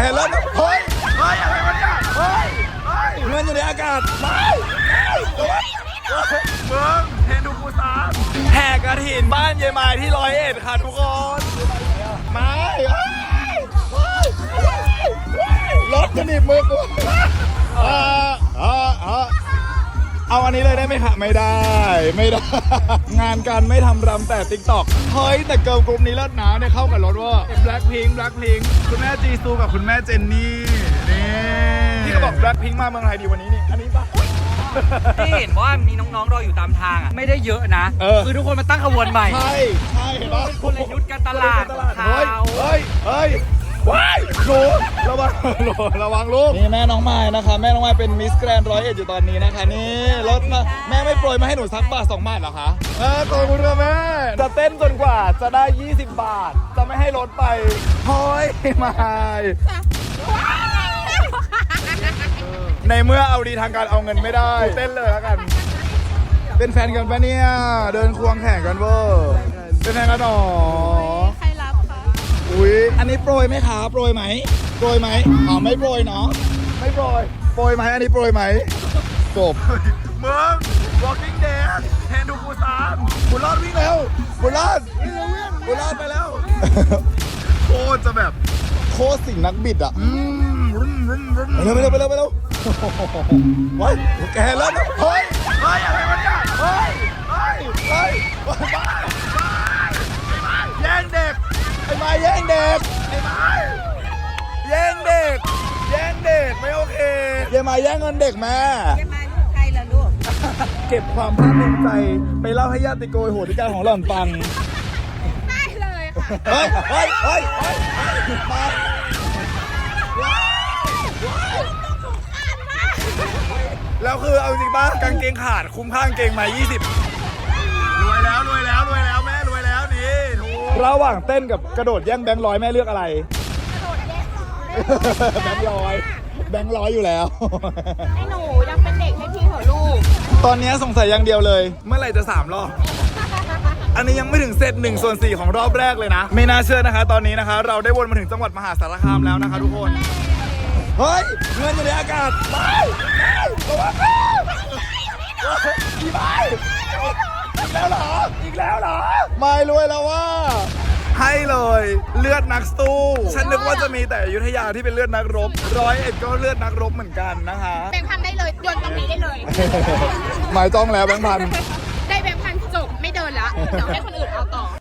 เห็นแล้วนะเฮ้ยเฮ้ยอะไรวะเนี่ยเฮ้ยเฮ้ยเงินอยู่ในอากาศไม่ไม่มึงเทนูปูซานแห่กระถินบ้านเยมายที่ร้อยเอ็ดค่ะทุกคนไม่เฮ้ยเฮ้ยเฮ้ยเฮ้ยรถจะหนีบมือกู เอาอันนี้เลยได้ไหมคะไม่ได้ ไม่ได้ งานการไม่ทำรำแต่ติ๊กต็อกเฮ้ยแต่เกิร์ลกรุ๊ปนี้เลิศนะเนี่ยเข้ากับรถว่าแบล็คพิงค์แบล็คพิงค์คุณแม่จีซูกับคุณแม่เจนนี่นี่ที่เขาบอกแบล็คพิงค์มาเมืองไทยดีวันนี้นี่อันนี้ปะ ที่เห็นว่ามีน้องๆรออยู่ตามทางอะไม่ได้เยอะนะ เออ คือทุกคนมาตั้งขบวนใหม่ใช่ใช่เห็นปะกลยุทธ์การตลาดของเขาเฮ้ยเฮ้ยเฮ้ย ว้ายหนูระวังหนูระวังลูกนี่แม่น้องไม้นะคะแม่น้องไม้เป็นมิสแกรนร้อยเอ็ดอยู่ตอนนี้นะคะนี่รถมาแม่ไม่โปรยมาให้หนูสักบาทสองบาทเหรอคะเออขอบคุณค่ะแม่จะเต้นจนกว่าจะได้ 20 บาท จะไม่ให้ลดไปเฮ้ยไม่ในเมื่อเอาดีทางการเอาเงินไม่ได้เต้นเลยแล้วกัน เป็นแฟนกันปะเนี่ยเดินควงแข่งกันเวอร์เป็นแฟนกันหรอใครรับคะ อุ้ยอันนี้โปรยไหมคะโปรยไหมโปรยไหมอ๋อไม่โปรยเนาะไม่โปรยโปรยไหมอันนี้โปรยไหมจบมึง Walking Dead เทนดูปูซานบุญรอดวิ่งแล้วบุญรอดบุญรอดไปแล้ว โคตรจะแบบ โคตรสิ่งนักบิดอะอืมรุ่นรุ่นรุ่นไปเร็วไปเร็วไปเร็วไปเร็วว้ายแกเห็นแล้วนะเฮ้ยเฮ้ยอะไรวะเนี่ยเฮ้ยเฮ้ยเฮ้ยบ้าบ้าบ้าแย่งเด็ก ไอ้ไม้ แย่งเด็กไอ้ไม้แย่งเด็ก แย่งเด็กไม่โอเคอย่ามาแย่งเงินเด็กแม่จะมาลูกใครล่ะลูกเก็บความภาคภูมิใจไปเล่าให้ญาติโกยโหติการของหล่อนฟัง ได้เลยค่ะ เฮ้ยเฮ้ยเฮ้ยเฮ้ยมาแล้วคือเอาจริงป่ะกางเกงขาดคุ้มค่ากางเกงมา 20 รวยแล้วรวยแล้วรวยแล้วแม่ ระหว่างเต้นกับกระโดดแย่งแบงค์ร้อยแม่เลือกอะไรแบงค์ร้อย แบงค์ร้อยอยู่แล้วไอ้หนูยังเป็นเด็กให้พี่เหรอลูกตอนนี้สงสัยอย่างเดียวเลย เมื่อไหร่จะสามรอบ อันนี้ยังไม่ถึงเซตหนึ่งส่วนสี่ของรอบแรกเลยนะ ไม่น่าเชื่อนะคะ ตอนนี้นะคะ เราได้วนมาถึงจังหวัดมหาสารคามแล้วนะคะ ทุกคน เฮ้ยเงินอยู่ในอากาศไปไประวังอีไปอีกแล้วเหรอ อีกแล้วเหรอ ไม่รวยแล้วว่า ให้เลย เลือดนักสู้ ฉันนึกว่าจะมีแต่อยุธยาที่เป็นเลือดนักรบ ร้อยเอ็ดก็เลือดนักรบเหมือนกันนะคะ แบงค์พันได้เลยโยนตรงนี้ได้เลย หมายจ้องแล้วแบงค์พัน ได้แบงค์พันจบไม่เดินละเดี๋ยวให้คนอื่นเอาต่อ